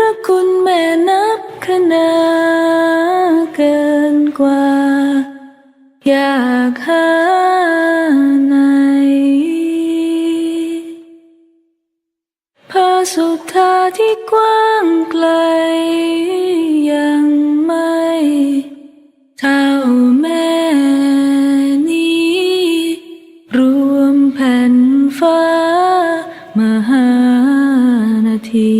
ระคุณแม่นับคะนาเกินกว่า อยากหาไหนพระสุธาที่กว้างไกล ยังไม่เท่าแม่นี้ รวมแผ่นฟ้ามหานาที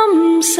ม